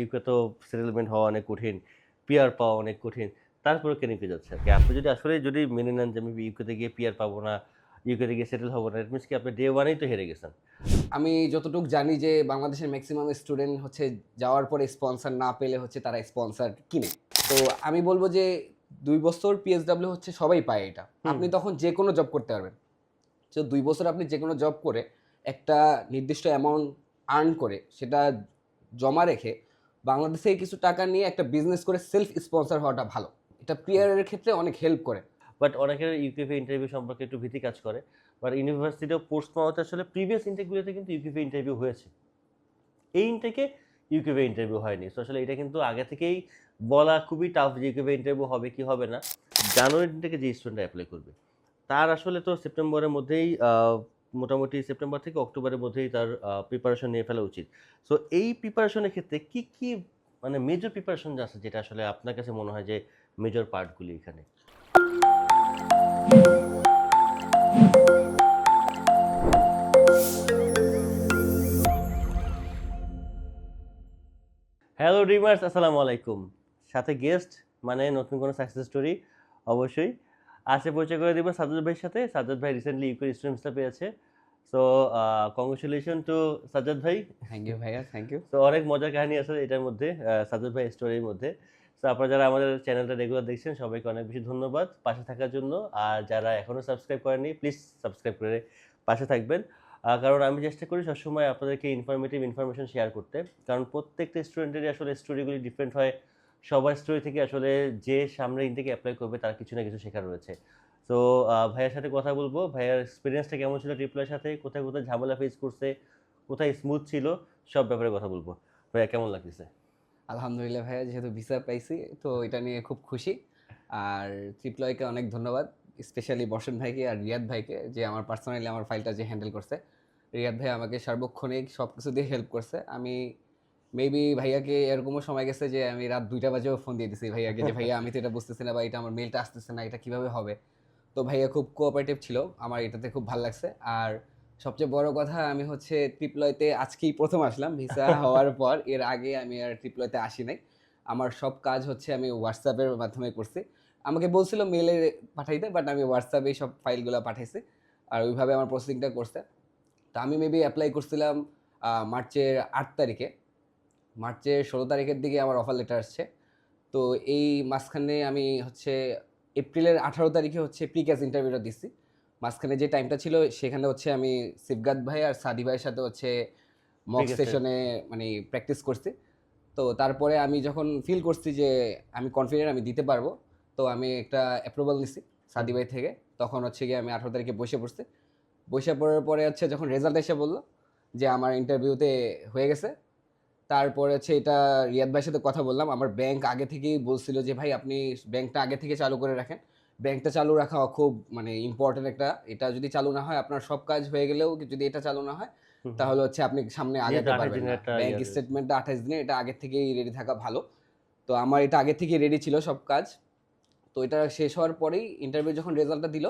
UK তো settlement হওয়া অনেক কঠিন পিয়ার পাওয়া অনেক কঠিন তারপরে কেন ইউকে যাচ্ছে? আর কি? আপনি যদি আসলে যদি মেনে নেন যে আমি ইউকেতে গিয়ে পিয়ার পাবো না ইউকেতে গিয়ে সেটেল হব না ইট মিনস কি আপনি ডে ওয়ানেই তো হেরে গেছেন? আমি যতটুকু জানি যে বাংলাদেশের ম্যাক্সিমাম স্টুডেন্ট হচ্ছে যাওয়ার পরে স্পন্সর না পেলে হচ্ছে তারা স্পন্সর কিনে। তো আমি বলব যে দুই বছর পিএসডাব্লিউ হচ্ছে সবাই পায় এটা। আপনি তখন যে কোনো জব করতে পারবেন। তো দুই বছর আপনি যে কোনো জব করে একটা নির্দিষ্ট অ্যামাউন্ট আর্ন করে সেটা জমা রেখে বাংলাদেশে কিছু টাকা নিয়ে একটা বিজনেস করে সেলফ স্পন্সর হওয়াটা ভালো। এটা পিয়ারের ক্ষেত্রে অনেক হেল্প করে। বাট অনেকের ইউকেপি ইন্টারভিউ সম্পর্কে একটু ভীতি কাজ করে। বাট ইউনিভার্সিটি অফ পোস্ট পাওয়াতে আসলে প্রিভিয়াস ইন্টারভিউতে কিন্তু ইউকেপি ইন্টারভিউ হয়েছে। এই ইনটেকে ইউকেপি ইন্টারভিউ হয়নি। সো আসলে এটা কিন্তু আগে থেকেই বলা খুবই টাফ যে ইউকেপি ইন্টারভিউ হবে কি হবে না। জানুয়ারি থেকে যে স্টুডেন্ট অ্যাপ্লাই করবে। তার আসলে তো সেপ্টেম্বরের মধ্যেই মোটামুটি সেপ্টেম্বর থেকে অক্টোবরের মধ্যেই তার প্রিপারেশন নিয়ে ফেলা উচিত। সো এই প্রিপারেশনের ক্ষেত্রে কি কি মানে মেজর প্রিপারেশন আছে যেটা আসলে আপনার কাছে মনে হয় যে মেজর পার্টগুলি এখানে? হ্যালো ড্রিমার্স আসসালামু আলাইকুম। সাথে গেস্ট মানে নতুন কোনো সাকসেস স্টোরি অবশ্যই। আজকে পরিচয় করে দিব সাজ্জাদ ভাইয়ের সাথে। সাজ্জাদ ভাই রিসেন্টলি ইউকে স্টুডেন্টসটা পেয়েছে। সো কংগ্রেচুলেশন টু সাজ্জাদ ভাই থ্যাংক ইউ ভাইয়া থ্যাংক ইউ তো অনেক মজার কাহিনী আছে এটার মধ্যে আহ, সাজ্জাদ ভাই স্টোরির মধ্যে। তো আপনারা যারা আমাদের চ্যানেলটা রেগুলার দেখছেন সবাইকে অনেক বেশি ধন্যবাদ পাশে থাকার জন্য। আর যারা এখনও সাবস্ক্রাইব করেনি প্লিজ সাবস্ক্রাইব করে পাশে থাকবেন। কারণ আমি চেষ্টা করি সবসময় আপনাদেরকে ইনফরমেটিভ ইনফরমেশন শেয়ার করতে। কারণ প্রত্যেকটা স্টুডেন্টেরই আসলে স্টোরিগুলি ডিফারেন্ট হয়। সবার স্টোরি থেকে আসলে যে সামনে ইনটেকে অ্যাপ্লাই করবে তার কিছু না কিছু শেখার রয়েছে। তো ভাইয়ার সাথে কথা বলব। ভাইয়ার এক্সপিরিয়েন্সটা কেমন ছিল ট্রিপলের সাথে? কোথায় কোথায় ঝামেলা ফেস করছে? কোথায় স্মুথ ছিল? সব ব্যাপারে কথা বলব। ভাইয়া, কেমন লাগতেছে? আলহামদুলিল্লাহ ভাইয়া, যেহেতু ভিসা পাইছি, তো এটা নিয়ে খুব খুশি। আর ট্রিপ্লয়কে অনেক ধন্যবাদ স্পেশালি বর্ষণ ভাইকে আর রিয়াদ ভাইকে, যে আমার পার্সোনালি আমার ফাইলটা যে হ্যান্ডেল করছে। রিয়াদ ভাই আমাকে সার্বক্ষণিক সব কিছু দিয়ে হেল্প করছে। আমি মেবি ভাইয়াকে এরকমও সময় গেছে যে আমি রাত দুইটা বাজেও ফোন দিয়ে দিছি ভাইয়াকে, যে ভাইয়া আমি তো এটা বুঝতেছি না বা এটা আমার মেলটা আসতেছে না, এটা কীভাবে হবে? তো ভাইয়া খুব কোঅপারেটিভ ছিল। আমার এটাতে খুব ভালো লাগছে। আর সবচেয়ে বড় কথা আমি হচ্ছে ট্রিপলয়তে আজকেই প্রথম আসলাম ভিসা হওয়ার পর। এর আগে আমি আর ট্রিপলয়তে আসি নাই। আমার সব কাজ হচ্ছে আমি হোয়াটসঅ্যাপের মাধ্যমে করছি। আমাকে বলছিল মেলে পাঠাইতে বাট আমি হোয়াটসঅ্যাপে সব ফাইলগুলো পাঠাইছি। আর ওইভাবে আমার প্রসেসিংটা করছে। তা আমি মেবি অ্যাপ্লাই করছিলাম মার্চের আট তারিখে। মার্চের ষোলো তারিখের দিকে আমার অফার লেটার আসছে। তো এই মাঝখানে আমি হচ্ছে এপ্রিলের আঠারো তারিখে হচ্ছে প্রি ক্যাস ইন্টারভিউটা দিচ্ছি মাঝখানে যে টাইমটা ছিল সেখানে হচ্ছে আমি শিবগাদ ভাই আর সাদি ভাইয়ের সাথে হচ্ছে মক সেশনে মানে প্র্যাকটিস করছি। তো তারপরে আমি যখন ফিল করছি যে আমি কনফিডেন্ট আমি দিতে পারব তো আমি একটা অ্যাপ্রুভাল নিছি সাদি ভাই থেকে। তখন হচ্ছে গিয়ে আমি আঠারো তারিখে বসে পড়ছি। বসে পড়ার পরে হচ্ছে যখন রেজাল্ট এসে বলল যে আমার ইন্টারভিউতে হয়ে গেছে তারপরে হচ্ছে এটা রিয়াদ ভাইয়ের সাথে কথা বললাম। আমার ব্যাংক আগে থেকেই বলছিল যে ভাই আপনি ব্যাংকটা আগে থেকে চালু করে রাখেন। ব্যাংকটা চালু রাখা খুব মানে ইম্পর্টেন্ট একটা। এটা যদি চালু না হয় আপনার সব কাজ হয়ে গেলেও যদি এটা চালু না হয় তাহলে হচ্ছে আপনি সামনে আগাতে 28 পারবেন ব্যাংক ইয়ে। স্টেটমেন্টটা আঠাশ দিনে এটা আগে থেকেই রেডি থাকা ভালো। তো আমার এটা আগে থেকেই রেডি ছিল সব কাজ। তো এটা শেষ হওয়ার পরেই ইন্টারভিউ যখন রেজাল্টটা দিল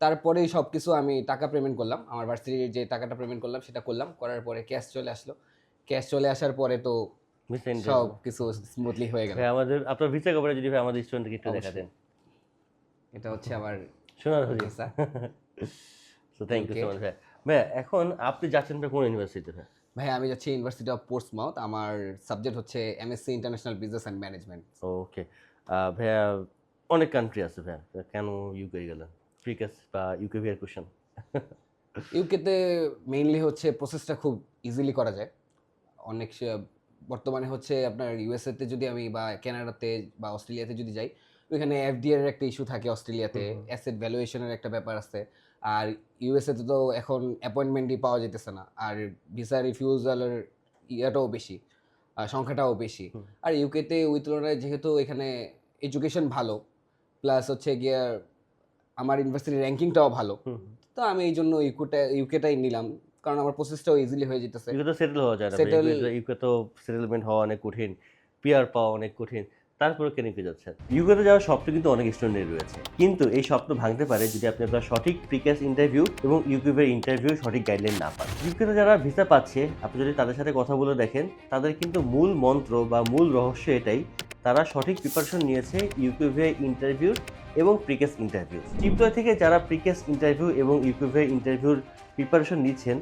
তারপরেই সব কিছু আমি টাকা পেমেন্ট করলাম। আমার ভার্সিটির যে টাকাটা পেমেন্ট করলাম সেটা করলাম। করার পরে ক্যাশ চলে আসলো। ক্যাশ চলে আসার পরে তো সব কিছু স্মুথলি হয়ে গেল। আমাদের আপনার ভিসা কভারে যদি ভাই আমাদের স্টুডেন্টকে একটু দেখা দেন এটা হচ্ছে আমার শোনার Hari. So thank you. So much ভাই। ভাই এখন আপনি যাচ্ছেন কোন ইউনিভার্সিটিতে ভাই? ভাই আমি যাচ্ছি ইউনিভার্সিটি অফ পোর্টসমাউথ আমার সাবজেক্ট হচ্ছে MSc international business and management okay ভাইয়া অনেক কান্ট্রি আছে ভাইয়া কেন ইউকে গেলেন? ফ্রিকাস বা ইউকে ভিয়ার কোশ্চেন ইউকেতে মেইনলি হচ্ছে প্রসেসটা খুব ইজিলি করা যায়। অনেক বর্তমানে হচ্ছে আপনার ইউএসএতে যদি আমি বা কানাডাতে বা অস্ট্রেলিয়াতে যদি যাই ওইখানে এফডিআর এর একটা ইস্যু থাকে অস্ট্রেলিয়াতে। অ্যাসেট ভ্যালুয়েশনের একটা ব্যাপার আছে। আর ইউএসএতে তো এখন অ্যাপয়েন্টমেন্টই পাওয়া যেতেছে না। আর ভিসা রিফিউজালের ইয়াটাও বেশি আর সংখ্যাটাও বেশি। আর ইউকেতে ওই তুলনায় যেহেতু এখানে এডুকেশন ভালো প্লাস হচ্ছে গিয়ে আমার ইউনিভার্সিটির র্যাঙ্কিংটাও ভালো। তো আমি এই জন্য ইউকেটা ইউকেটাই নিলাম। কারণ আমার প্রসেসটাও ইজিলি হয়ে যেতেছে। ইউকে সেটেল হওয়া যায় না ইউকে তো সেটেলমেন্ট হওয়া অনেক কঠিন পিয়ার পাওয়া অনেক কঠিন। তারপরে কেন ইউকে যাচ্ছেন ইউকেতে যাওয়ার স্বপ্ন কিন্তু অনেক স্টুডেন্টের রয়েছে। কিন্তু এই স্বপ্ন ভাঙতে পারে যদি আপনি আপনার সঠিক প্রিকাস ইন্টারভিউ এবং ইউকিউবের ইন্টারভিউ সঠিক গাইডলাইন না পান। ইউকেতে যারা ভিসা পাচ্ছে আপনি যদি তাদের সাথে কথা বলে দেখেন তাদের কিন্তু মূল মন্ত্র বা মূল রহস্য এটাই তারা সঠিক প্রিপারেশন নিয়েছে ইউকিউভে ইন্টারভিউ এবং প্রিকেস ইন্টারভিউ টিপটয় থেকে যারা প্রিকেস ইন্টারভিউ এবং ইউকিউভে ইন্টারভিউর প্রিপারেশন নিচ্ছেন,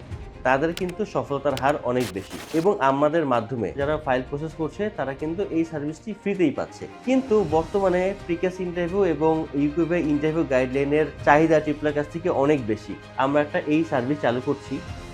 তাদের কিন্তু সফলতার হার অনেক বেশি। এবং আমাদের মাধ্যমে যারা ফাইল প্রসেস করছে, তারা কিন্তু এই সার্ভিসটি ফ্রিতেই পাচ্ছে। কিন্তু বর্তমানে প্রিকেস ইন্টারভিউ এবং ইউকিউবে ইন্টারভিউ গাইডলাইনের চাহিদা টিপলার কাছ থেকে অনেক বেশি। আমরা একটা এই সার্ভিস চালু করছি।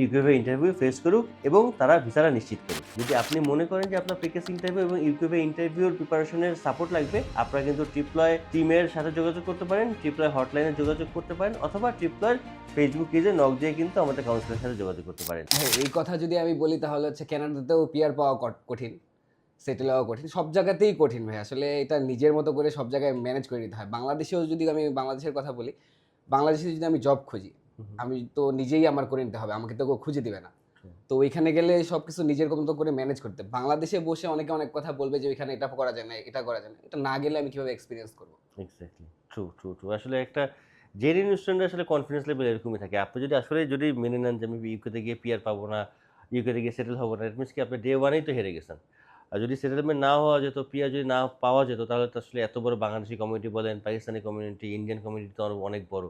ইউকিউবে ইন্টারভিউ ফেস করুক এবং তারা ভিসাটা নিশ্চিত করুক। যদি আপনি মনে করেন যে আপনার প্রিকেস ইন্টারভিউ এবং ইউকিউবে ইন্টারভিউর প্রিপারেশনের সাপোর্ট লাগবে, আপনারা কিন্তু ট্রিপ্লয় টিমের সাথে যোগাযোগ করতে পারেন ট্রিপ্লয় হটলাইনে যোগাযোগ করতে পারেন, অথবা ট্রিপ্লয়ের ফেসবুক পেজে নক দিয়ে কিন্তু আমাদের কাউন্সিলের সাথে যোগাযোগ করতে পারেন। এই কথা যদি আমি বলি তাহলে হচ্ছে কানাডাতেও পিয়ার পাওয়া কঠিন সেটেল হওয়া কঠিন, সব জায়গাতেই কঠিন ভাই। আসলে এটা নিজের মতো করে সব জায়গায় ম্যানেজ করে নিতে হয়। বাংলাদেশেও যদি আমি, বাংলাদেশের কথা বলি, বাংলাদেশে যদি আমি জব খুঁজি আমি তো নিজেই আমার করে নিতে হবে আমাকে তো কেউ খুঁজে দিবে না। তো ওইখানে গেলে সব কিছু নিজের মতো করে ম্যানেজ করতে বাংলাদেশে বসে অনেকে অনেক কথা বলবে যে ওইখানে এটা করা যায় না এটা করা যায় না। এটা না গেলে আমি কীভাবে এক্সপিরিয়েন্স করব? এক্স্যাক্টলি ট্রু ট্রু ট্রু আসলে একটা জেনুইন স্টুডেন্ট আসলে কনফিডেন্স লেভেল এরকমই থাকে। আপনি যদি আসলে যদি মেনে নেন যে আমি ইউকেতে গিয়ে পিয়ার পাবো না ইউকেতে গিয়ে সেটেল হব না ইট মিনস কি আপনি ডে ওয়ানেই তো হেরে গেছেন। আর যদি সেটেলমেন্ট না হওয়া যেত পিয়ার যদি না পাওয়া যেত তাহলে তো আসলে এত বড় বাংলাদেশি কমিউনিটি বলেন পাকিস্তানি কমিউনিটি ইন্ডিয়ান কমিউনিটি তো অনেক বড়।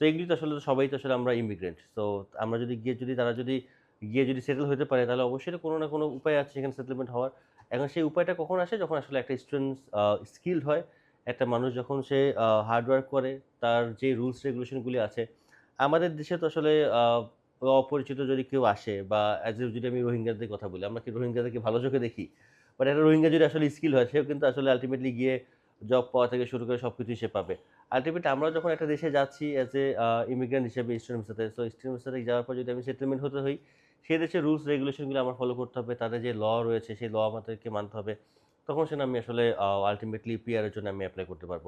তো এগুলি তো আসলে সবাই তো আসলে আমরা ইমিগ্রেন্ট তো আমরা যদি গিয়ে যদি, তারা যদি গিয়ে যদি সেটেল হতে পারে, তাহলে অবশ্যই কোনো না কোনো উপায় আছে সেখানে সেটেলমেন্ট হওয়ার। এখন সেই উপায়টা কখন আসে? যখন আসলে একটা স্টুডেন্ট স্কিল্ড হয়, একটা মানুষ যখন সে হার্ডওয়ার্ক করে, তার যে রুলস রেগুলেশনগুলি আছে, আমাদের দেশে তো আসলে অপরিচিত যদি কেউ আসে বা অ্যাজ যদি আমি রোহিঙ্গাদের কথা বলি, আমরা কি রোহিঙ্গাদেরকে ভালো চোখে দেখি? বাট একটা রোহিঙ্গা যদি আসলে স্কিল হয়, সেও কিন্তু আসলে আলটিমেটলি গিয়ে জব পাওয়া থেকে শুরু করে সব কিছুই সে পাবে। আলটিমেটলি আমরা যখন একটা দেশে যাচ্ছি অ্যাজ এ ইমিগ্রেন্ট হিসেবে স্টুডেন্ট ভিসাতে সো স্টুডেন্ট ভিসাতে যাওয়ার পর যদি আমি সেটেলমেন্ট হতে হই সেই দেশের রুলস রেগুলেশনগুলো আমার ফলো করতে হবে, তাদের যে ল রয়েছে, সেই ল আমাদেরকে মানতে হবে, তখন সেটা আমি আসলে আলটিমেটলি পিআরের জন্য আমি অ্যাপ্লাই করতে পারব।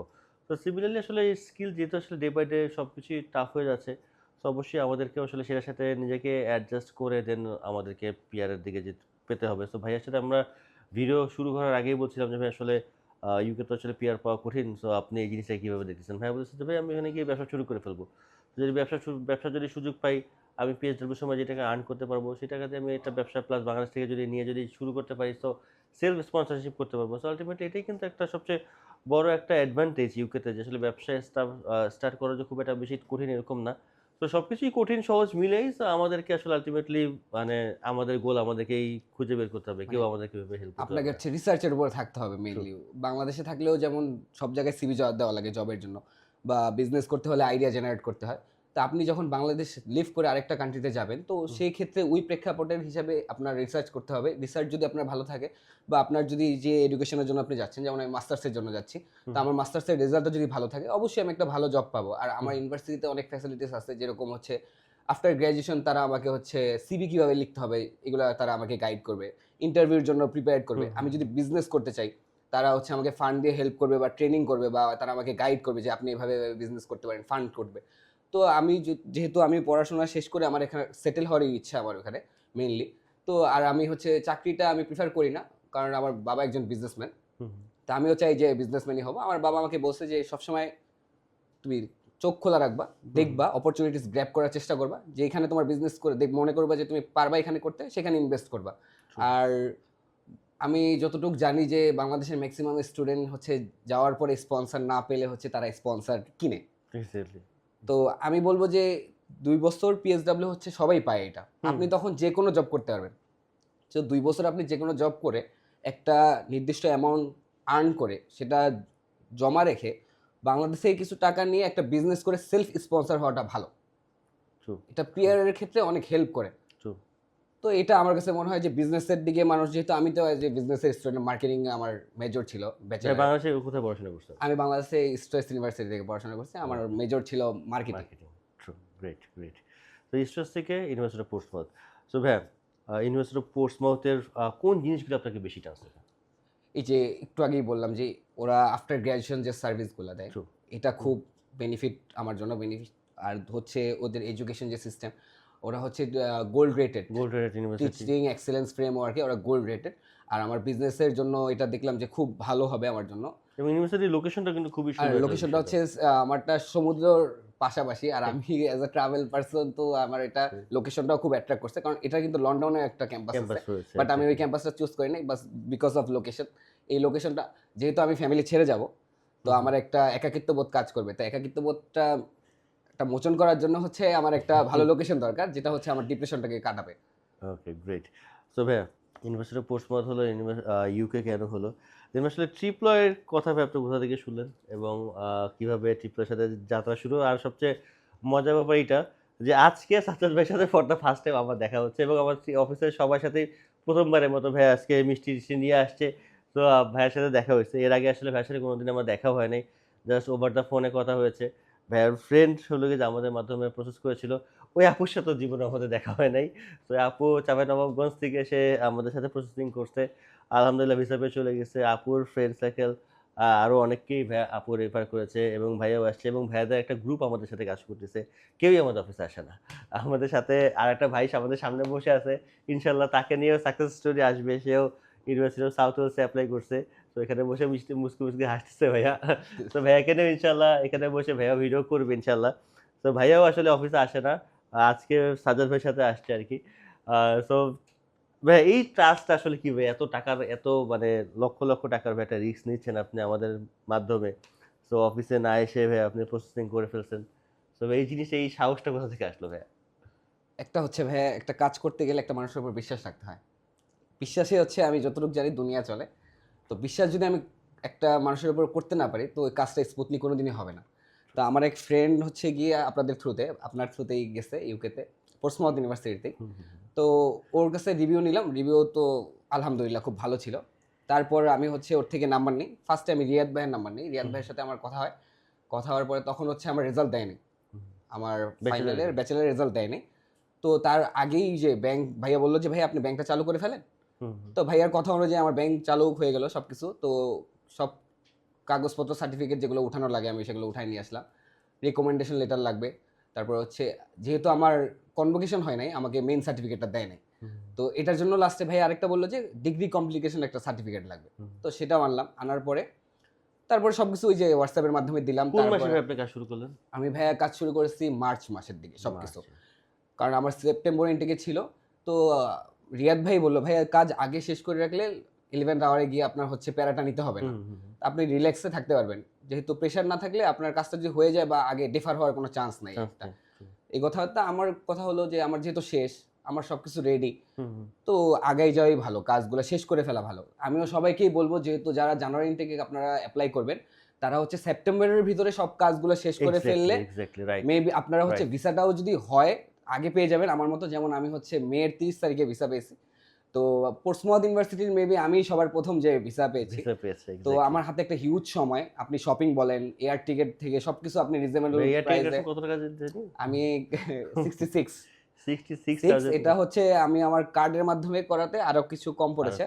তো সিমিলারলি আসলে স্কিল যেহেতু আসলে ডে বাই ডে সব কিছুই টাফ হয়ে যাচ্ছে তো অবশ্যই আমাদেরকে আসলে সেটার সাথে নিজেকে অ্যাডজাস্ট করে দেন আমাদেরকে পিআরের দিকে যে, পেতে হবে। সো ভাইয়ের সাথে আমরা ভিডিও শুরু করার আগেই বলছিলাম যে ভাই আসলে ইউকে তো আসলে পিআর পাওয়া কঠিন সো আপনি এই জিনিসটা কীভাবে দেখতেছেন? ভাই বলছে যে ভাই আমি এখানে গিয়ে ব্যবসা শুরু করে ফেলব। যদি ব্যবসা ব্যবসা যদি সুযোগ পাই, আমি পিএইচডব্লিউর সময় যে টাকা আর্ন করতে পারব, সেই টাকাতে আমি একটা ব্যবসা প্লাস বাংলাদেশ থেকে যদি নিয়ে যদি শুরু করতে পারি তো সেলফ স্পন্সরশিপ করতে পারব। সো আলটিমেটলি এটাই কিন্তু একটা সবচেয়ে বড় একটা অ্যাডভান্টেজ ইউকেতে যে আসলে ব্যবসায় স্টার্ট করা যে খুব একটা বেশি কঠিন এরকম না। তো সব কিছুই কঠিন সহজ মিলেই তো আমাদেরকে আসলে আলটিমেটলি মানে আমাদের গোল আমাদেরকেই খুঁজে বের করতে হবে কেউ আমাদেরকে হেল্প করতে হচ্ছে রিসার্চের উপর থাকতে হবে মেইনলি বাংলাদেশে থাকলেও যেমন সব জায়গায় সিভি দেওয়া লাগে জবের জন্য বা বিজনেস করতে হলে আইডিয়া জেনারেট করতে হয়। তো আপনি যখন বাংলাদেশ লিভ করে আরেকটা কান্ট্রিতে যাবেন তো সেই ক্ষেত্রে ওই প্রেক্ষাপটের হিসাবে আপনার রিসার্চ করতে হবে। রিসার্চ যদি আপনার ভালো থাকে বা আপনার যদি যে এডুকেশনের জন্য আপনি যাচ্ছেন যেমন আমি মাস্টার্সের জন্য যাচ্ছি তো আমার মাস্টার্সের রেজাল্টটা যদি ভালো থাকে অবশ্যই আমি একটা ভালো জব পাবো। আর আমার ইউনিভার্সিটিতে অনেক ফ্যাসিলিটিস আছে যেরকম হচ্ছে আফটার গ্র্যাজুয়েশন তারা আমাকে হচ্ছে সিভি কীভাবে লিখতে হবে এগুলো তারা আমাকে গাইড করবে। ইন্টারভিউর জন্য প্রিপেয়ার করবে। আমি যদি বিজনেস করতে চাই তারা হচ্ছে আমাকে ফান্ড দিয়ে হেল্প করবে বা ট্রেনিং করবে বা তারা আমাকে গাইড করবে যে আপনি এভাবে বিজনেস করতে পারেন ফান্ড করবে। তো আমি যেহেতু আমি পড়াশোনা শেষ করে আমার এখানে সেটেল হওয়ারই ইচ্ছা আমার ওখানে মেইনলি তো আর আমি হচ্ছে চাকরিটা আমি প্রিফার করি না কারণ আমার বাবা একজন বিজনেসম্যান তা আমিও চাই যে বিজনেসম্যানই হব। আমার বাবা আমাকে বলছে যে সবসময় তুমি চোখ খোলা রাখবা দেখবা অপরচুনিটিস গ্র্যাপ করার চেষ্টা করবা। যে এখানে তোমার বিজনেস করে দেখ মনে করবা যে তুমি পারবা এখানে করতে সেখানে ইনভেস্ট করবা। আর আমি যতটুকু জানি যে বাংলাদেশের ম্যাক্সিমাম স্টুডেন্ট হচ্ছে যাওয়ার পরে স্পন্সর না পেলে হচ্ছে তারা স্পন্সর কিনে. তো আমি বলব যে দুই বছর পিএসডাব্লিউ হচ্ছে সবাই পায় এটা। আপনি তখন যে কোনো জব করতে পারবেন। তো দুই বছর আপনি যে কোনো জব করে একটা নির্দিষ্ট অ্যামাউন্ট আর্ন করে সেটা জমা রেখে বাংলাদেশে কিছু টাকা নিয়ে একটা বিজনেস করে সেলফ স্পন্সর হওয়াটা ভালো। এটা পিয়ারের ক্ষেত্রে অনেক হেল্প করে. তো এটা আমার কাছে মনে হয় যে বিজনেসের দিকে মানুষ যেহেতু আমি তো যে বিজনেসের স্টুডেন্ট মার্কেটিং আমার মেজর ছিল ভাই ব্যাচেলার বাংলাদেশে কোথায় পড়াশোনা করছেন আমি বাংলাদেশে স্ট্রেস ইউনিভার্সিটি থেকে পড়াশোনা করছি আমার মেজর ছিল মার্কেটিং ট্রু গ্রেট গ্রেট তো স্ট্রেস থেকে ইউনিভার্সিটি পোস্টমত সো ভাইয়া ইউনিভার্সিটি অফ পোর্টসমাউথের কোন জিনিসগুলো আপনাকে বেশি টানছে? এই যে একটু আগেই বললাম যে ওরা আফটার গ্র্যাজুয়েশন যে সার্ভিসগুলো দেয়. এটা খুব বেনিফিট আমার জন্য বেনিফিট আর হচ্ছে ওদের এডুকেশন যে সিস্টেম ওরা হচ্ছে gold rated gold university teaching excellence ফ্রেমওয়ার্কে ওরা গোল্ড রেটেড আর আমার বিজনেসের জন্য এটা দেখলাম যে খুব ভালো হবে আমার জন্য। এবং ইউনিভার্সিটির লোকেশনটা কিন্তু খুবই সুন্দর লোকেশনটা হচ্ছে আমারটা সমুদ্রর পাশাপাশি। আর আমি অ্যাজ আ ট্রাভেল পারসন তো আমার এটা লোকেশনটাও খুব অ্যাট্রাক্ট করছে। কারণ এটা কিন্তু লন্ডনে একটা ক্যাম্পাস আছে। বাট আমি ওই ক্যাম্পাসটা চুজ করি নাই বাস বিকজ অফ লোকেশন এই লোকেশনটা যেহেতু আমি ফ্যামিলি ছেড়ে যাব তো আমার একটা একাকিত্ব বোধ কাজ করবে। তো একাকিত্ব বোধটা একটা মোচন করার জন্য হচ্ছে আমার একটা ভালো লোকেশন দরকার, যেটা হচ্ছে আমার ডিপ্রেশনটাকে কাটাবে। ওকে গ্রেট সো ভাইয়া ইউনিভার্সিটি পোর্টসমাউথ হলো ইউকে কেন হলো? দেন আসলে ট্রিপ্লয়ের কথা ভাই, আপনি কোথা থেকে শুনলেন? এবং কীভাবে ট্রিপলয়ের সাথে যাত্রা শুরু? আর সবচেয়ে মজার ব্যাপার এটা, যে আজকে সাজ্জাদ ভাইয়ের সাথে ফর দ্য ফার্স্ট টাইম আমার দেখা হচ্ছে, এবং আমার অফিসের সবার সাথে প্রথমবারের মতো ভাই আজকে মিষ্টি টিষ্টি নিয়ে আসছে। তো ভাইয়ের সাথে দেখা হয়েছে। এর আগে আসলে ভাইয়ের সাথে কোনোদিন আমার দেখা হয় নাই জাস্ট ওভার দ্য ফোনে কথা হয়েছে। ভাইয়ার ফ্রেন্ড হলো যে আমাদের মাধ্যমে প্রসেস করেছিল, ওই আপুর সাথে জীবনে আমাদের দেখা হয় নাই। তো আপু চাপাই নবাবগঞ্জ থেকে এসে আমাদের সাথে প্রসেসিং করছে। আলহামদুলিল্লাহ পেয়ে চলে গেছে। আপুর ফ্রেন্ড সার্কেল আরও অনেককেই ভাইয়া আপু রেফার করেছে এবং ভাইয়াও আসছে এবং ভাইয়াদের একটা গ্রুপ আমাদের সাথে কাজ করতেছে। কেউই আমাদের অফিসে আসে না। আমাদের সাথে আর একটা ভাই আমাদের সামনে বসে আছে। ইনশাল্লাহ তাকে নিয়েও সাকসেস স্টোরি আসবে। সেও ইউনিভার্সিটি অফ সাউথ ওয়েলসে অ্যাপ্লাই করছে। তো এখানে বসে মিষ্টি মুসকি মুসকি হাসতেছে ভাইয়া। তো ভাইয়া এখানে ইনশাল্লাহ এখানে বসে ভাইয়া ভিডিও করবে ইনশাল্লাহ তো ভাইয়াও আসলে অফিসে আসে না। আজকে সাজাদ ভাইয়ের সাথে আসছে আর কি সো ভাই এই ট্রাস্ট আসলে কি ভাই এত টাকার, এত মানে লক্ষ লক্ষ টাকার ভাই একটা রিস্ক নিচ্ছেন আপনি আমাদের মাধ্যমে। তো অফিসে না এসে ভাই আপনি প্রসেসিং করে ফেলছেন। তো এই জিনিসটা, এই সাহসটা কোথা থেকে আসলো ভাই একটা হচ্ছে ভাই একটা কাজ করতে গেলে একটা মানুষের উপর বিশ্বাস রাখতে হয়। বিশ্বাসই হচ্ছে আমি যতটুকু জানি দুনিয়া চলে। তো বিশ্বাস যদি আমি একটা মানুষের উপর করতে না পারি তো ওই কাজটা স্মুথলি কোনো দিনই হবে না। তো আমার এক ফ্রেন্ড হচ্ছে গিয়ে আপনাদের থ্রুতে আপনার থ্রুতেই গেছে ইউকেতে পোর্টসমাউথ ইউনিভার্সিটিতে তো ওর কাছে রিভিউ নিলাম রিভিউ তো আলহামদুলিল্লাহ খুব ভালো ছিল। তারপর আমি হচ্ছে ওর থেকে নাম্বার নিই। ফার্স্টে আমি রিয়াদ ভাইয়ের নাম্বার নিই। রিয়াদ ভাইয়ের সাথে আমার কথা হয়। কথা হওয়ার পরে তখন হচ্ছে আমার রেজাল্ট দেয়নি। আমার ফাইনালের ব্যাচেলার রেজাল্ট দেয়নি। তো তার আগেই যে ব্যাংক ভাইয়া বলল যে ভাই আপনি ব্যাংকটা চালু করে ফেলেন? তো ভাইয়ার কথা অনুযায়ী আমার ব্যাংক চালু হয়ে গেল সব কিছু তো সব কাগজপত্র সার্টিফিকেট যেগুলো উঠানো লাগে আমি সেগুলো উঠাই নিয়ে আসলাম। রেকমেন্ডেশন লেটার লাগবে। তারপর হচ্ছে যেহেতু আমার কনভোকেশন হয় নাই আমাকে মেইন সার্টিফিকেটটা দেয় নাই। তো এটার জন্য লাস্টে ভাই আরেকটা বলল যে ডিগ্রি কমপ্লিকেশন একটা সার্টিফিকেট লাগবে। তো সেটাও আনলাম। আনার পরে তারপরে সবকিছু ওই যে হোয়াটসঅ্যাপের মাধ্যমে দিলাম। কোন মাসে আপনি কাজ শুরু করলেন? আমি ভাইয়া কাজ শুরু করেছি মার্চ মাসের দিকে সব কিছু কারণ আমার সেপ্টেম্বর ইন্টেকে ছিল। তো রিয়াদ ভাই বলল ভাই কাজ আগে শেষ করে রাখলে ইলেভেন আওয়ারে গিয়ে আপনার হচ্ছে প্যারাটা নিতে হবে না। আপনি রিল্যাক্সে থাকতে পারবেন যেহেতু প্রেশার না থাকলে আপনার কাজটা যদি হয়ে যায় বা আগে ডেফার হওয়ার কোনো চান্স নাই নেই। এই কথাটা আমার কথা হলো যে আমার যেহেতু শেষ আমার সবকিছু রেডি। তো আগাই যাওয়াই ভালো কাজগুলো শেষ করে ফেলা ভালো আমিও সবাইকেই বলব যেহেতু যারা জানুয়ারি থেকে আপনারা অ্যাপ্লাই করবেন তারা হচ্ছে সেপ্টেম্বরের ভিতরে সব কাজগুলো শেষ করে ফেললে. মেবি আপনারা হচ্ছে ভিসাটাও যদি হয় আগে পেয়ে যাবেন। আমার মতো যেমন আমি হচ্ছে মেয়ের তিরিশ তারিখে ভিসা পেয়েছি। তো পোর্টসমাউথ ইউনিভার্সিটির মেবি আমি সবার প্রথম যে ভিসা পেয়েছি। তো আমার হাতে একটা হিউজ সময়। আপনি শপিং বলেন এয়ার টিকেট থেকে সবকিছু আপনি রিজনেবল প্রাইসে কত টাকা আমি সিক্সটি সিক্স এটা হচ্ছে আমি আমার কার্ডের মাধ্যমে করাতে আরও কিছু কম পড়েছে।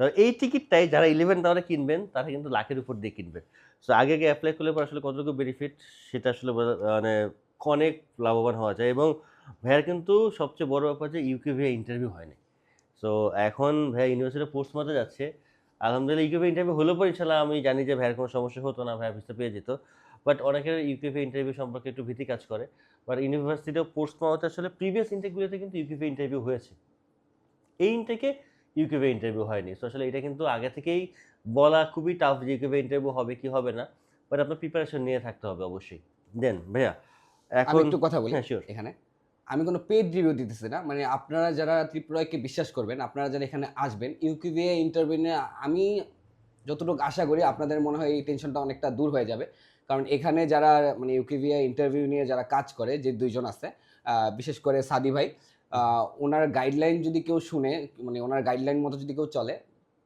তো এই টিকিটটাই যারা ইলেভেন তারা কিনবেন তারা কিন্তু লাখের উপর দিয়ে কিনবেন। তো আগে আগে অ্যাপ্লাই করলে পর আসলে কতটুকু বেনিফিট সেটা আসলে মানে অনেক লাভবান হওয়া যায় এবং ভাইয়ার কিন্তু সবচেয়ে বড় ব্যাপার যে ইউকে ভাইয়া ইন্টারভিউ হয়নি। সো এখন ভাইয়া ইউনিভার্সিটি পোস্ট মতো যাচ্ছে। আলহামদুলিল্লাহ ইউকে ইন্টারভিউ হলো পর ইনশাল্লাহ আমি জানি যে ভাইয়ের কোনো সমস্যা হতো না, ভাইয়া ভিসা পেয়ে যেত। বাট অনেকের ইউকেপি ইন্টারভিউ সম্পর্কে একটু ভীতি কাজ করে। বাট ইউনিভার্সিটি অফ পোস্ট মাওতে আসলে প্রিভিয়াস ইন্টারভিউতে কিন্তু ইউকেপি ইন্টারভিউ হয়েছে। এই ইনটেকে ইউকেপি ইন্টারভিউ হয়নি। সো আসলে এটা কিন্তু আগে থেকেই বলা খুবই টাফ যে ইউকেপি ইন্টারভিউ হবে কি হবে না। বাট আপনার প্রিপারেশন নিয়ে থাকতে হবে অবশ্যই। দেন ভাইয়া এখন একটু কথা বলি। হ্যাঁ এখানে। আমি কোনো পেড রিভিউ দিতেছি না। মানে আপনারা যারা ত্রিপুরাকে বিশ্বাস করবেন আপনারা যারা এখানে আসবেন ইউকিভিএ ইন্টারভিউ নিয়ে আমি যতটুকু আশা করি আপনাদের মনে হয় এই টেনশনটা অনেকটা দূর হয়ে যাবে। কারণ এখানে যারা মানে ইউকিভিএ ইন্টারভিউ নিয়ে যারা কাজ করে যে দুইজন আছে বিশেষ করে সাদি ভাই ওনার গাইডলাইন যদি কেউ শুনে মানে ওনার গাইডলাইন মতো যদি কেউ চলে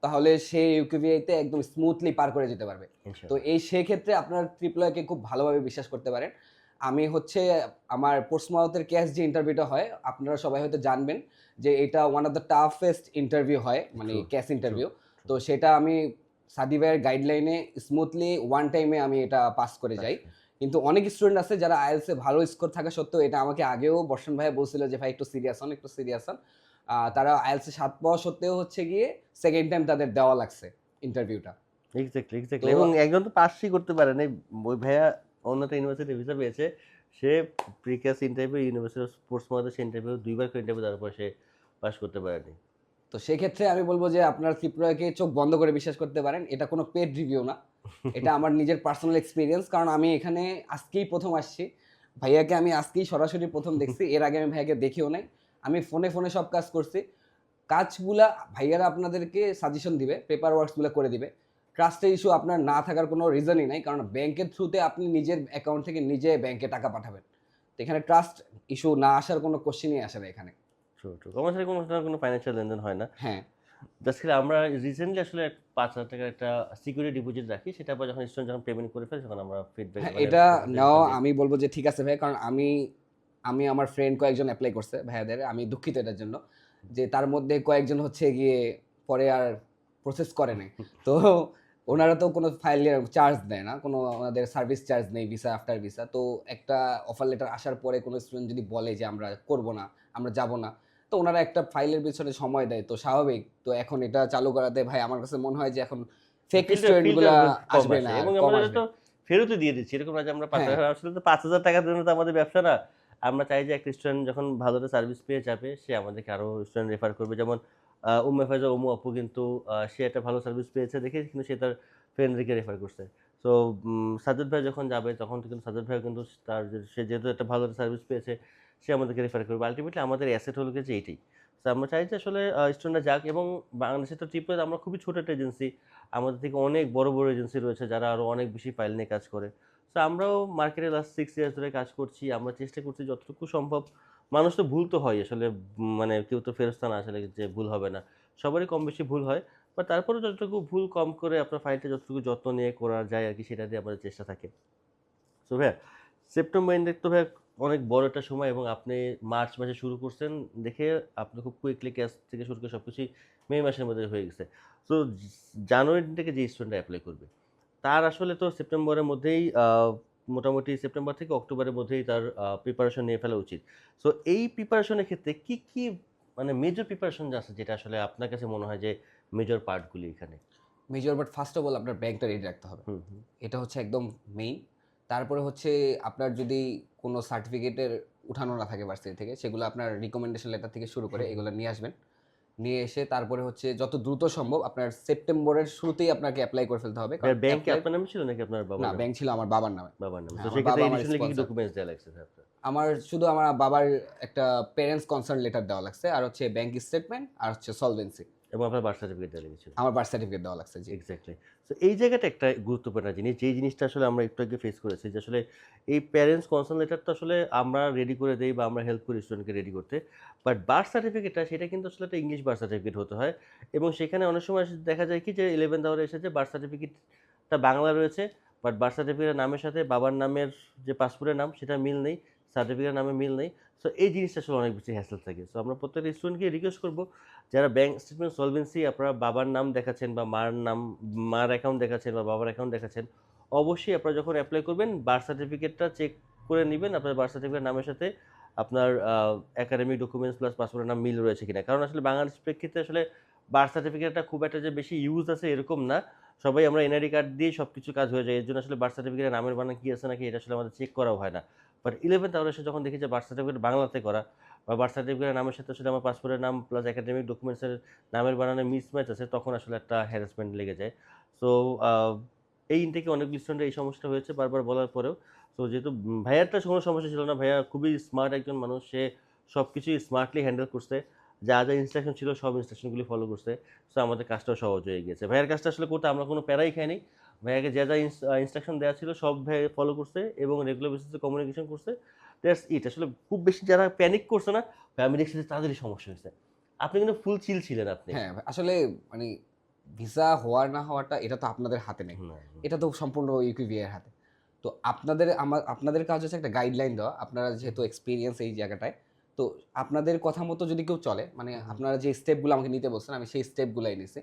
তাহলে সে ইউকিভিআইতে একদম স্মুথলি পার করে যেতে পারবে। তো এই সেক্ষেত্রে আপনার ত্রিপুরাকে খুব ভালোভাবে বিশ্বাস করতে পারেন। আমি হচ্ছে আমার পোস্টমাউথের ক্যাশ যে ইন্টারভিউটা হয় আপনারা সবাই হয়তো জানবেন যে এটা one of the toughest interview হয় মানে ক্যাশ ইন্টারভিউ তো সেটা আমি সাদি ভাইয়ের গাইডলাইনে স্মুথলি ওয়ান টাইমে আমি এটা পাস করে যাই। কিন্তু অনেক স্টুডেন্ট আছে যারা আইএলসে ভালো স্কোর থাকা সত্ত্বেও এটা আমাকে আগেও বর্ষণ ভাই বলছিল যে ভাই একটু সিরিয়াস হন একটু সিরিয়াস হন। তারা আইএলসে সাত পাওয়া সত্ত্বেও হচ্ছে গিয়ে সেকেন্ড টাইম তাদের দেওয়া লাগছে ইন্টারভিউটা এক্স্যাক্টলি এক্স্যাক্টলি এবং একজন তো পাসই করতে পারে না ওই ভাইয়া অন্য ইউনিভার্সিটি ভিসা পেয়েছে। সে pre-CAS interview university of sports say interview দুইবার করে ইন্টারভিউ দেওয়ার পর সে পাস করতে পারেনি। তো সেক্ষেত্রে আমি বলব যে আপনার ত্রিপুরাকে চোখ বন্ধ করে বিশ্বাস করতে পারেন। এটা কোনো পেড রিভিউ না। এটা আমার নিজের পার্সোনাল এক্সপিরিয়েন্স কারণ আমি এখানে আজকেই প্রথম আসছি। ভাইয়াকে আমি আজকেই সরাসরি প্রথম দেখছি। এর আগে আমি ভাইয়াকে দেখিও নাই। আমি ফোনে ফোনে সব কাজ করছি। কাজগুলা ভাইয়ারা আপনাদেরকে সাজেশন দিবে পেপার ওয়ার্কসগুলো করে দিবে। ট্রাস্টের ইস্যু আপনার না থাকার কোনো রিজনই নাই কারণ ব্যাংকের থ্রুতে আপনি নিজের অ্যাকাউন্ট থেকে নিজে ব্যাংকে টাকা পাঠাবেন। তো এখানে ট্রাস্ট ইস্যু না আসার কোনো কোশ্চেনই আসে না এখানে। ট্রু ট্রু আমার সাথে কোনো কোনো ফাইন্যান্সিয়াল লেনদেন হয় না। হ্যাঁ। জাস্ট আমরা রিসেন্টলি আসলে পাঁচ হাজার টাকার একটা সিকিউরিটি ডিপোজিট রাখি সেটা পর যখন স্টুডেন্ট যখন পেমেন্ট করে ফেলে তখন আমরা ফিডব্যাক হ্যাঁ, এটা নেওয়া আমি বলব যে ঠিক আছে ভাই কারণ আমি আমি আমার ফ্রেন্ড কয়েকজন অ্যাপ্লাই করছে ভাইয়াদের আমি দুঃখিত এটার জন্য যে তার মধ্যে কয়েকজন হচ্ছে গিয়ে পরে আর প্রসেস করে নাই। তো ওনারা তো কোনো ফাইলের চার্জ দেয় না কোনো ওনাদের সার্ভিস চার্জ নেই ভিসা আফটার ভিসা তো একটা অফার লেটার আসার পরে কোনো স্টুডেন্ট যদি বলে যে আমরা করব না আমরা যাব না তো ওনারা একটা ফাইলের পিছনে সময় দেয় তো স্বাভাবিক তো এখন এটা চালু করাতে ভাই আমার কাছে মনে হয় যে এখন ফেক স্টুডেন্টগুলো আসবে না এবং আমরা তো ফেরতও দিয়ে দিচ্ছি এরকম না যে আমরা পাঁচ হ্যাঁ। হাজার আসলে তো পাঁচ হাজার টাকার জন্য তো আমাদের ব্যবসা না। আমরা চাই যে একটা স্টুডেন্ট যখন ভালো সার্ভিস পেয়ে যাবে সে আমাদেরকে আরও স্টুডেন্ট রেফার করবে। যেমন উম্মে ফাইজা উমু আপু কিন্তু সে একটা ভালো সার্ভিস পেয়েছে দেখে কিন্তু সে তার ফ্রেন্ডদেরকে রেফার করছে। তো সাজ্জাদ ভাই যখন যাবে, তখন কিন্তু সাজ্জাদ ভাই কিন্তু তার সে যেহেতু একটা ভালো সার্ভিস পেয়েছে, সে আমাদেরকে রেফার করবে। আলটিমেটলি আমাদের অ্যাসেট হলো যে এইটাই তো আমরা চাই যে আসলে স্টুডেন্টরা যাক এবং বাংলাদেশে তো ট্রিপে আমরা খুবই ছোটো একটা এজেন্সি আমাদের থেকে অনেক বড় বড় এজেন্সি রয়েছে যারা আরও অনেক বেশি ফাইল নিয়ে কাজ করে। তো আমরাও মার্কেটে লাস্ট সিক্স ইয়ার্স ধরে কাজ করছি, আমরা চেষ্টা করছি যতটুকু সম্ভব, মানুষ তো ভুল তো হয় আসলে মানে কেউ তো ফেরস্তা না আসলে যে ভুল হবে না। সবারই কম বেশি ভুল হয় বা তারপরেও যতটুকু ভুল কম করে আপনার ফাইলটা যতটুকু যত্ন নিয়ে করা যায় আর কি, সেটা দিয়ে আমাদের চেষ্টা থাকে। তো ভাইয়া সেপ্টেম্বর এন্ডের তো ভাইয়া অনেক বড় একটা সময় এবং আপনি মার্চ মাসে শুরু করছেন দেখে আপনি খুব কুইকলি ক্যাশ থেকে শুরু করে সব কিছুই মে মাসের মধ্যে হয়ে গেছে। তো জানুয়ারি থেকে যে স্টুডেন্ট অ্যাপ্লাই করবে তার আসলে তো সেপ্টেম্বরের মধ্যেই মোটামুটি সেপ্টেম্বর থেকে অক্টোবরের মধ্যেই তার প্রিপারেশন নিয়ে ফেলা উচিত। সো এই প্রিপারেশনের ক্ষেত্রে কি কি মানে মেজর প্রিপারেশন আছে যেটা আসলে আপনার কাছে মনে হয় যে মেজর পার্টগুলি এখানে? Major but first of all আপনার ব্যাংকটা রেডি রাখতে হবে। এটা হচ্ছে একদম মেইন তারপরে হচ্ছে আপনার যদি কোনো সার্টিফিকেটের উঠানো না থাকে ভার্সিটি থেকে সেগুলো আপনার রিকমেন্ডেশন লেটার থেকে শুরু করে এগুলো নিয়ে আসবেন। নিয়ে এসে তারপরে হচ্ছে যত দ্রুত সম্ভব আপনার সেপ্টেম্বরের শুরুতেই আপনাকে অ্যাপ্লাই করে ফেলতে হবে। কারণ ব্যাংকে আপনার নাম ছিল নাকি আপনার বাবার না ব্যাংক ছিল আমার বাবার নামে। বাবার নামে। হ্যাঁ, তো আমার সেক্ষেত্রে বাবা আমার কি ডকুমেন্টস দেওয়া লাগছে স্যার আমার শুধু আমার বাবার একটা প্যারেন্টস কনসার্ন লেটার দেওয়া লাগছে আর হচ্ছে ব্যাংক স্টেটমেন্ট আর হচ্ছে সলভেন্সি এবং আপনার বার্থ সার্টিফিকেট দেওয়া লেগেছিল। আমার বার্থ সার্টিফিকেট দেওয়া লাগছে জি। এক্স্যাক্টলি তো এই জায়গাটা একটা গুরুত্বপূর্ণ জিনিস। যেই জিনিসটা আসলে আমরা একটু আগে ফেস করেছি যে আসলে এই প্যারেন্টস কনসার্ন লেটারটা আসলে আমরা রেডি করে দেই বা আমরা হেল্প করি স্টুডেন্টকে রেডি করতে। বাট বার্থ সার্টিফিকেটটা সেটা কিন্তু আসলে একটা ইংলিশ বার্থ সার্টিফিকেট হতে হয়। এবং সেখানে অনেক সময় দেখা যায় কি যে ইলেভেন্থ আওয়ারে এসেছে বার্থ সার্টিফিকেটটা বাংলা রয়েছে বাট বার্থ সার্টিফিকেটের নামের সাথে বাবার নামের যে পাসপোর্টের নাম সেটা মিল নেই। সার্টিফিকেটের নামে মিল নেই। সো এই জিনিসটা আসলে অনেক বেশি হ্যাসেল থাকে। সো আমরা প্রত্যেকটা স্টুডেন্টকে রিকোয়েস্ট করব, যারা ব্যাংক স্টেটমেন্ট সলভেন্সি আপনারা বাবার নাম দেখাচ্ছেন বা মার নাম, মার অ্যাকাউন্ট দেখাচ্ছেন বা বাবার অ্যাকাউন্ট দেখাচ্ছেন, অবশ্যই আপনারা যখন অ্যাপ্লাই করবেন বার্থ সার্টিফিকেটটা চেক করে নেবেন। আপনার বার্থ সার্টিফিকেট নামের সাথে আপনার একাডেমিক ডকুমেন্টস প্লাস পাসপোর্টের নাম মিল রয়েছে কিনা। কারণ আসলে বাংলাদেশ প্রেক্ষিতে আসলে বার্থ সার্টিফিকেটটা খুব একটা যে বেশি ইউজ আছে এরকম না। সবাই আমরা এনআইডি কার্ড দিয়ে সব কিছু কাজ হয়ে যায়। এর জন্য আসলে বার্থ সার্টিফিকেটের নামের বানান কি আছে নাকি, এটা আসলে আমাদের চেক করাও হয় না। বাট ইলেভেন্থ আওয়ার এসে যখন দেখি যে বার্থ সার্টিফিকেট বাংলাতে করা, বা বার্থ সার্টিফিকেটের নামের সাথে আসলে আমার পাসপোর্টের নাম প্লাস একাডেমিক ডকুমেন্টসের নামের বানানে মিসম্যাচ আছে, তখন আসলে একটা হ্যারাসমেন্ট লেগে যায়। সো এই ইনটেকে অনেক স্টুডেন্টের এই সমস্যাটা হয়েছে বারবার বলার পরেও। তো যেহেতু ভাইয়ারটা কোনো সমস্যা ছিল না, ভাইয়া খুবই স্মার্ট একজন মানুষ, সে সব কিছুই স্মার্টলি হ্যান্ডেল করছে। যা যা ইনস্ট্রাকশন ছিল সব ইনস্ট্রাকশনগুলি ফলো করছে। সো আমাদের কাজটাও সহজ হয়ে গেছে ভাইয়ার কাজটা আসলে করতে আমরা কোনো প্যারাই খাইনি। ভাইয়াকে যা যা ইনস্ট্রাকশন দেওয়া ছিল সব ভাই ফলো করছে এবং রেগুলার বেসিসে কমিউনিকেশন করছে। দ্যাটস ইট আসলে খুব বেশি যারা প্যানিক করছে না ভাই আমি দেখছি যে তাদেরই সমস্যা হয়েছে। আপনি কিন্তু ফুল চিল ছিলেন আপনি। হ্যাঁ আসলে মানে ভিসা হওয়ার না হওয়াটা এটা তো আপনাদের হাতে নেই। এটা তো সম্পূর্ণ ইউকিভিএর হাতে। তো আপনাদের আমার আপনাদের কাজ হচ্ছে একটা গাইডলাইন দেওয়া আপনারা যেহেতু এক্সপিরিয়েন্স এই জায়গাটায় তো আপনাদের কথা মতো যদি কেউ চলে মানে আপনারা যে স্টেপগুলো আমাকে নিতে বলছেন আমি সেই স্টেপগুলোই নিছি।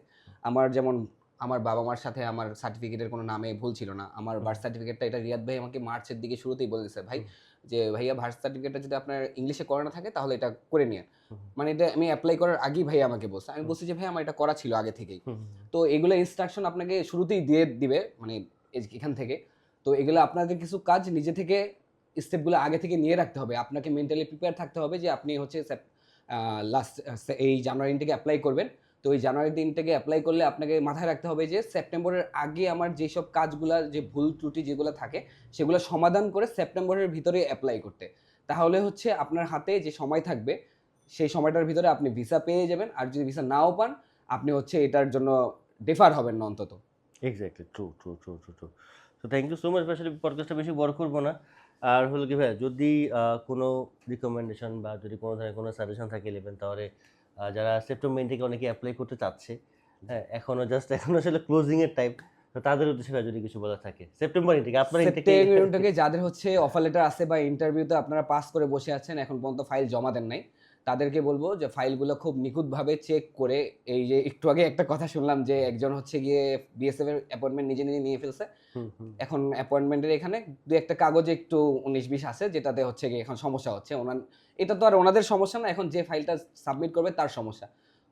আমার যেমন আমার বাবা মার সাথে আমার সার্টিফিকেটের কোনো নামে ভুল ছিল না। আমার বার্থ সার্টিফিকেটটা এটা রিয়াদ ভাই আমাকে মার্চের দিকে শুরুতেই বলে দিয়েছে ভাই যে ভাইয়া বার্থ সার্টিফিকেটটা যদি আপনার ইংলিশে করা না থাকে তাহলে এটা করে নিয়ে মানে এটা আমি অ্যাপ্লাই করার আগেই ভাই আমাকে বলছে। আমি বলছি যে ভাই আমার এটা করা ছিল আগে থেকেই। তো এগুলো ইনস্ট্রাকশন আপনাকে শুরুতেই দিয়ে দিবে মানে এখান থেকে। তো এগুলো আপনাদের কিছু কাজ নিজে থেকে স্টেপগুলো আগে থেকে নিয়ে রাখতে হবে। আপনাকে মেন্টালি প্রিপেয়ার থাকতে হবে যে আপনি হচ্ছে লাস্ট এই জানুয়ারি থেকে অ্যাপ্লাই করবেন। তো ওই জানুয়ারি দিন থেকে অ্যাপ্লাই করলে আপনাকে মাথায় রাখতে হবে যে সেপ্টেম্বরের আগে আমার যেসব কাজগুলো, যে ভুল ত্রুটি যেগুলো থাকে, সেগুলো সমাধান করে সেপ্টেম্বরের ভিতরে অ্যাপ্লাই করতে। তাহলে হচ্ছে আপনার হাতে যে সময় থাকবে, সেই সময়টার ভিতরে আপনি ভিসা পেয়ে যাবেন। আর যদি ভিসা নাও পান, আপনি হচ্ছে এটার জন্য ডেফার হবেন না অন্তত। Exactly true true true true true তো থ্যাংক ইউ সো মাচ আসলে পডকাস্টটা বেশি বড় করব না। আর হলো কি ভাই যদি কোনো রিকমেন্ডেশন বা যদি কোনো ধরনের কোনো সাজেশন থাকে নেবেন তাহলে যারা সেপ্টেম্বর থেকে অনেকে অ্যাপ্লাই করতে চাচ্ছে হ্যাঁ এখনও জাস্ট এখন আসলে ক্লোজিং এর টাইম তো তাদের উদ্দেশ্যে যদি কিছু বলা থাকে। সেপ্টেম্বর থেকে আপনার সেপ্টেম্বর থেকে যাদের হচ্ছে অফার লেটার আছে বা ইন্টারভিউতে আপনারা পাস করে বসে আছেন এখন পর্যন্ত ফাইল জমা দেন নাই। তাদেরকে বলব যে ফাইলগুলো খুব নিখুঁতভাবে চেক করে এই যে একটু আগে একটা কথা শুনলাম যে একজন হচ্ছে গিয়ে বিএসএফ এর অ্যাপয়েন্টমেন্ট নিজে নিজে নিয়ে ফেলছে। এখন অ্যাপয়েন্টমেন্টের এখানে দু একটা কাগজে একটু উনিশ বিশ আছে যেটাতে হচ্ছে গিয়ে এখন সমস্যা হচ্ছে। ওনার এটা তো আর ওনাদের সমস্যা না এখন যে ফাইলটা সাবমিট করবে তার সমস্যা।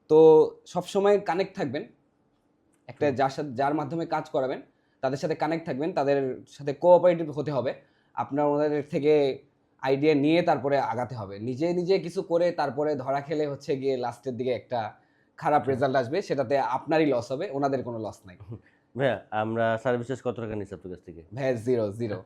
তো সবসময় কানেক্ট থাকবেন একটা যার সাথে যার মাধ্যমে কাজ করাবেন তাদের সাথে কানেক্ট থাকবেন তাদের সাথে কোঅপারেটিভ হতে হবে। আপনার ওনাদের থেকে আইডিয়া নিয়ে তারপরে আগাতে হবে। নিজে নিজে কিছু করে তারপরে ধরা খেলে হচ্ছে গিয়ে লাস্টের দিকে একটা খারাপ রেজাল্ট আসবে সেটাতে আপনারই লস হবে ওনাদের কোনো লস নাই। ভাইয়া আমরা সার্ভিসেস কত টাকা নিচ্ছি আপনার কাছ থেকে? ভাই জিরো জিরো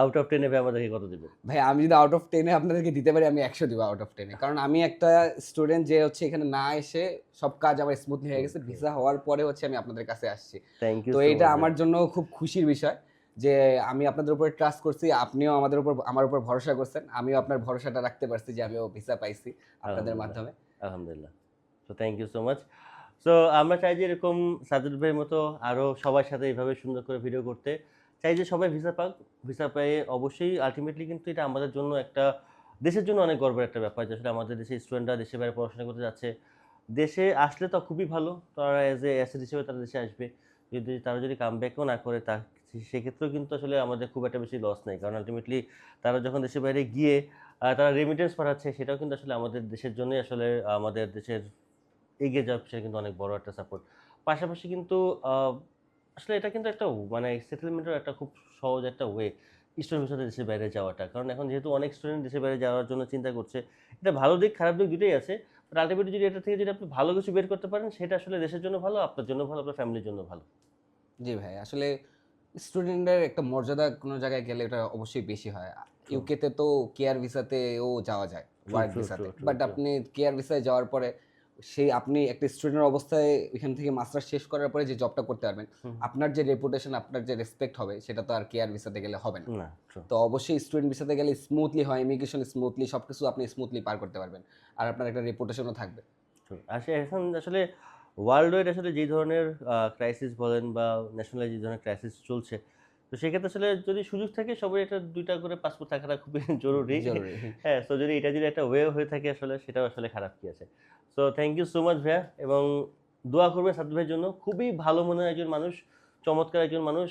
আউট অফ টেনে ভাই আমাদেরকে কত দেবেন? ভাই আমি যদি আউট অফ টেনে আপনাদেরকে দিতে পারি আমি একশো দিব আউট অফ টেনে কারণ আমি একটা স্টুডেন্ট যে হচ্ছে এখানে না এসে সব কাজ আমার স্মুথলি হয়ে গেছে ভিসা হওয়ার পরে হচ্ছে আমি আপনাদের কাছে আসছি। থ্যাংক ইউ তো এইটা আমার জন্য খুব খুশির বিষয়। যে আমি আপনাদের উপর ট্রাস্ট করছি আপনিও আমাদের উপর আমার উপর ভরসা করছেন আমিও আপনার ভরসাটা রাখতে পারছি যে আমিও ভিসা পাইছি আপনাদের মাধ্যমে। আলহামদুলিল্লাহ। তো thank you so much so আমরা চাই যে এরকম সাজুদ ভাইয়ের মতো আরও সবার সাথে এইভাবে সুন্দর করে ভিডিও করতে। চাই যে সবাই ভিসা পাক ভিসা পেয়ে অবশ্যই আলটিমেটলি কিন্তু এটা আমাদের জন্য একটা দেশের জন্য অনেক গর্বের একটা ব্যাপার যে আসলে আমাদের দেশের স্টুডেন্টরা দেশের বাইরে পড়াশোনা করতে যাচ্ছে। দেশে আসলে তো খুবই ভালো তারা অ্যাজ এ অ্যাসেট হিসেবে তারা দেশে আসবে। যদি তারা যদি কাম ব্যাকও না করে তা সেক্ষেত্রেও কিন্তু আসলে আমাদের খুব একটা বেশি লস নেই। কারণ আলটিমেটলি তারা যখন দেশের বাইরে গিয়ে তারা রেমিটেন্স পাঠাচ্ছে, সেটাও কিন্তু আসলে আমাদের দেশের জন্যই আসলে, আমাদের দেশের এগিয়ে যাওয়া সেটা কিন্তু অনেক বড় একটা সাপোর্ট পাশাপাশি কিন্তু আসলে এটা কিন্তু একটা মানে সেটেলমেন্টের একটা খুব সহজ একটা ওয়ে স্টুডেন্ট সাথে দেশের বাইরে যাওয়াটা। কারণ এখন যেহেতু অনেক স্টুডেন্ট দেশের বাইরে যাওয়ার জন্য চিন্তা করছে, এটা ভালো দিক, খারাপ দিক দুটোই আছে। আলটিমেটলি যদি এটা থেকে যদি আপনি ভালো কিছু বের করতে পারেন, সেটা আসলে দেশের জন্য ভালো, আপনার জন্য ভালো, আপনার ফ্যামিলির জন্য ভালো। জি ভাই, আসলে স্টুডেন্টের একটা মর্যাদা কোনো জায়গায় গেলে এটা অবশ্যই বেশি হয়। ইউকেতে তো কেয়ার ভিসাতেও যাওয়া যায় ওয়ার্ক ভিসাতে। বাট. আপনি কেয়ার ভিসায় যাওয়ার পরে সেই আপনি একটা স্টুডেন্টের অবস্থায় এখান থেকে মাস্টার শেষ করার পরে যে জবটা করতে পারবেন আপনার যে রেপুটেশন আপনার যে রেসপেক্ট হবে সেটা তো আর কেয়ার ভিসাতে গেলে হবে না। তো অবশ্যই স্টুডেন্ট ভিসাতে গেলে স্মুথলি হয় ইমিগ্রেশন স্মুথলি সব কিছু আপনি স্মুথলি পার করতে পারবেন। আর আপনার একটা রেপুটেশনও থাকবে. আসলে এখন আসলে ওয়ার্ল্ড ওয়াইড আসলে যে ধরনের ক্রাইসিস বলেন বা ন্যাশনাল যে ধরনের ক্রাইসিস চলছে তো সেক্ষেত্রে আসলে যদি সুযোগ থাকে সবাই একটা দুইটা করে পাসপোর্ট থাকাটা খুবই জরুরি। হ্যাঁ তো যদি এটা যদি একটা ওয়ে হয়ে থাকে আসলে সেটাও আসলে খারাপ কি আছে। So thank you so much ভাইয়া এবং দোয়া করবেন সাদ ভাইয়ের জন্য। খুবই ভালো মনের একজন মানুষ চমৎকার একজন মানুষ।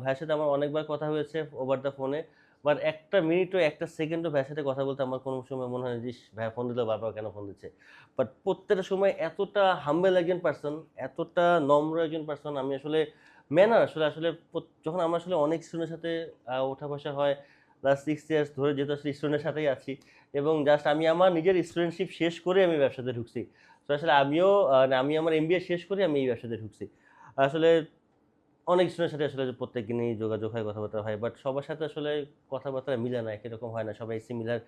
ভাইয়ের সাথে আমার অনেকবার কথা হয়েছে ওভার দ্য ফোনে বাট একটা মিনিটও একটা সেকেন্ডও ভাইয়ের সাথে কথা বলতে আমার কোনো সময় মনে হয় যে ভাইয়া ফোন দিলেও বারবার কেন ফোন দিচ্ছে? বাট প্রত্যেকটা সময় এতটা হাম্বেল একজন পার্সন এতটা নম্র একজন পার্সন আমি আসলে ম্যানার আসলে আসলে যখন আমার আসলে অনেক স্টুডেন্টের সাথে ওঠা বসা হয় লাস্ট সিক্স ইয়ার্স ধরে যেহেতু আসলে স্টুডেন্টের সাথেই আছি, এবং জাস্ট আমি আমার নিজের স্টুডেন্টশিপ শেষ করে আমি ব্যবসাতে ঢুকছি। তো আসলে আমিও আমি আমার এমবিএ শেষ করে আমি এই ব্যবসাতে ঢুকছি। আসলে অনেক স্টুডেন্টের সাথে আসলে প্রত্যেককে নিয়ে যোগাযোগ হয়, কথাবার্তা হয় বাট সবার সাথে আসলে কথাবার্তা মিলে না একই রকম হয় না, সবাই সিমিলার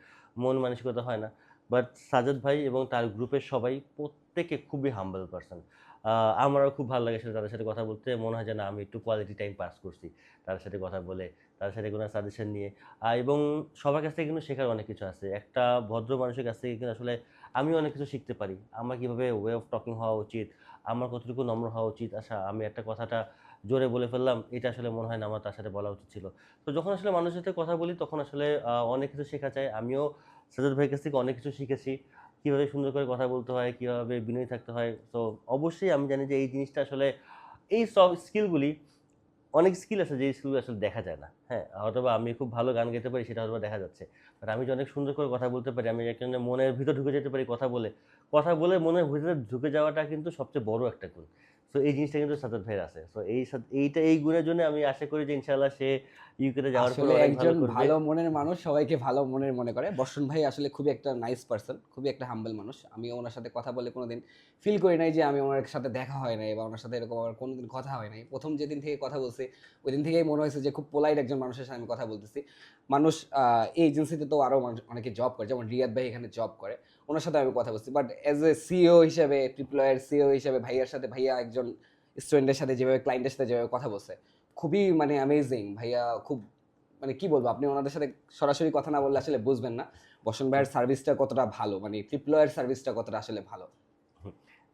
মন মানসিকতা হয় না বাট সাজাদ ভাই এবং তার গ্রুপের সবাই প্রত্যেকে খুবই হাম্বল পার্সন আমারও খুব ভালো লাগে আসলে তাদের সাথে কথা বলতে, মনে হয় যে না, আমি একটু কোয়ালিটি টাইম পাস করছি তাদের সাথে কথা বলে, তাদের সাথে কোনো সাজেশন নিয়ে এবং সবার কাছ থেকে কিন্তু শেখার অনেক কিছু আছে, একটা ভদ্র মানুষের কাছ থেকে কিন্তু আসলে আমি অনেক কিছু শিখতে পারি, আমার কীভাবে ওয়ে অফ টকিং হওয়া উচিত আমার কতটুকু নম্র হওয়া উচিত? আচ্ছা আমি একটা কথাটা জোরে বলে ফেললাম, এটা আসলে মনে হয় না আমার তার সাথে বলা উচিত ছিল। তো যখন আসলে মানুষের সাথে কথা বলি, তখন আসলে অনেক কিছু শেখা যায়। আমিও সাজাদ ভাইয়ের কাছ থেকে অনেক কিছু শিখেছি। কীভাবে সুন্দর করে কথা বলতে হয়, কীভাবে বিনয়ী থাকতে হয়। তো অবশ্যই আমি জানি যে এই জিনিসটা আসলে, এই সব স্কিলগুলি অনেক স্কিল আছে যে স্কিলগুলো আসলে দেখা যায় না। হ্যাঁ হয়তো বা আমি খুব ভালো গান গাইতে পারি, সেটা হয়তো দেখা যাচ্ছে। বাট আমি যে অনেক সুন্দর করে কথা বলতে পারি, আমি একজনের মনের ভিতর ঢুকে যেতে পারি কথা বলে কথা বলে মনে ভিতরে ঢুকে যাওয়াটা কিন্তু সবচেয়ে বড় একটা গুণ। সো এই জিনিসটা কিন্তু সাজাদ ভাইয়ের আছে। সো এই এইটা, এই গুণের জন্য আমি আশা করি যে ইনশাল্লাহ সে ইউকেতে যাওয়ার পরে একজন ভালো মনের মানুষ সবাইকে ভালো মনের মনে করে। বর্ষণ ভাই আসলে খুবই একটা নাইস পার্সন খুবই একটা হাম্বল মানুষ। আমি ওনার সাথে কথা বলে কোনোদিন ফিল করি নাই যে আমি ওনার সাথে দেখা হয় নাই বা ওনার সাথে এরকম আমার কোনোদিন কথা হয় নাই। প্রথম যেদিন থেকে কথা বলছি ওই দিন থেকেই মনে হয়েছে যে খুব পোলাইট একজন মানুষের সাথে আমি কথা বলতেছি। মানুষ এই এজেন্সিতে তো আরও অনেকে জব করে যেমন রিয়াদ ভাই এখানে জব করে। ওনার সাথে আমি কথা বলছি বাট অ্যাজ এ সিও হিসেবে সিও হিসেবে ভাইয়ার সাথে ভাইয়া একজন স্টুডেন্টের সাথে যেভাবে ক্লায়েন্টের সাথে যেভাবে কথা বলছে খুবই মানে অ্যামেজিং ভাইয়া, খুব মানে কি বলব, আপনি ওনাদের সাথে সরাসরি কথা না বললে আসলে বুঝবেন না। বসন ভাইয়ের সার্ভিসটা কতটা ভালো মানে ট্রিপ্লয়ের সার্ভিসটা কতটা আসলে ভালো।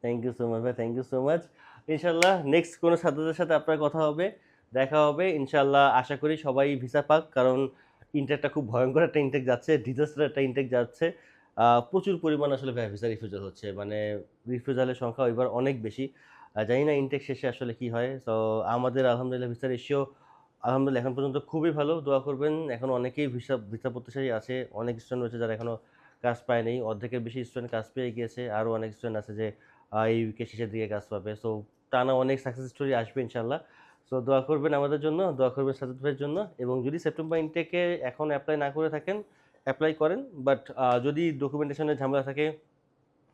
থ্যাংক ইউ সো মাচ ভাই থ্যাংক ইউ সো মাচ ইনশাল্লাহ নেক্সট কোনো ছাত্রদের সাথে আপনার কথা হবে, দেখা হবে ইনশাল্লাহ আশা করি সবাই ভিসা পাক, কারণ ইনটেকটা খুব ভয়ঙ্কর একটা ইনটেক যাচ্ছে ডিজাস্টার একটা ইনটেক যাচ্ছে। প্রচুর পরিমাণ আসলে ভিসা রিফিউজাল হচ্ছে মানে রিফিউজালের সংখ্যা এবার অনেক বেশি। জানি না ইনটেক শেষে আসলে কি হয়। তো আমাদের আলহামদুলিল্লাহ ভিসা রেশিও আলহামদুলিল্লাহ এখন পর্যন্ত খুবই ভালো। দোয়া করবেন, এখন অনেকেই ভিসা ভিসা প্রত্যাশাই আছে। অনেক স্টুডেন্ট রয়েছে যারা এখনও কাজ পায়নি অর্ধেকের বেশি স্টুডেন্ট কাজ পেয়ে গিয়েছে। আরও অনেক স্টুডেন্ট আছে যে এই উইকে শেষের দিকে কাজ পাবে। সো টানা অনেক সাকসেস স্টোরি আসবে ইনশাল্লাহ সো দোয়া করবেন আমাদের জন্য, দোয়া করবেন সাজাদ ভাইয়ের জন্য। এবং যদি সেপ্টেম্বর ইনটেকে এখন অ্যাপ্লাই না করে থাকেন অ্যাপ্লাই করেন। বাট যদি ডকুমেন্টেশনের ঝামেলা থাকে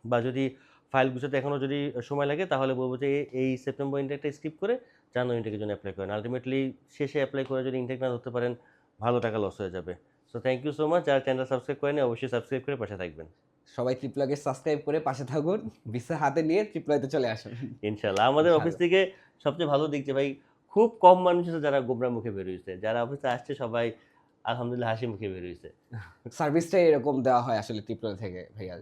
বা যদি ফাইল গুছাতে এখনও যদি সময় লাগে তাহলে বলব যে এই- সেপ্টেম্বর ইনটেকটা স্কিপ করে জানুয়ারি ইনটেকের জন্য অ্যাপ্লাই করেন। আলটিমেটলি শেষে অ্যাপ্লাই করে যদি ইনটেক না ধরতে পারেন ভালো টাকা লস হয়ে যাবে। So thank you so much যারা চ্যানেল সাবস্ক্রাইব করেনি অবশ্যই সাবস্ক্রাইব করে পাশে থাকবেন। সবাই ট্রিপ্লয়কে সাবস্ক্রাইব করে পাশে থাকুন। ভিসা হাতে নিয়ে ট্রিপ্লয়তে চলে আসুন। ইনশাল্লাহ আমাদের অফিস থেকে সবচেয়ে ভালো দিক যে ভাই খুব কম মানুষ আছে যারা গোবরা মুখে বেরোইছে যারা অফিসে আসছে সবাই আলহামদুলিল্লাহ হাসি মুখে বেরোইছে সার্ভিসটাই এরকম দেওয়া হয় আসলে ট্রিপ্লয় থেকে ভাইয়া।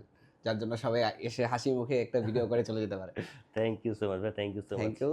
যার জন্য সবাই এসে হাসি মুখে একটা ভিডিও করে চলে যেতে পারে। থ্যাংক ইউ সো মাচ ভাই thank you so much thank you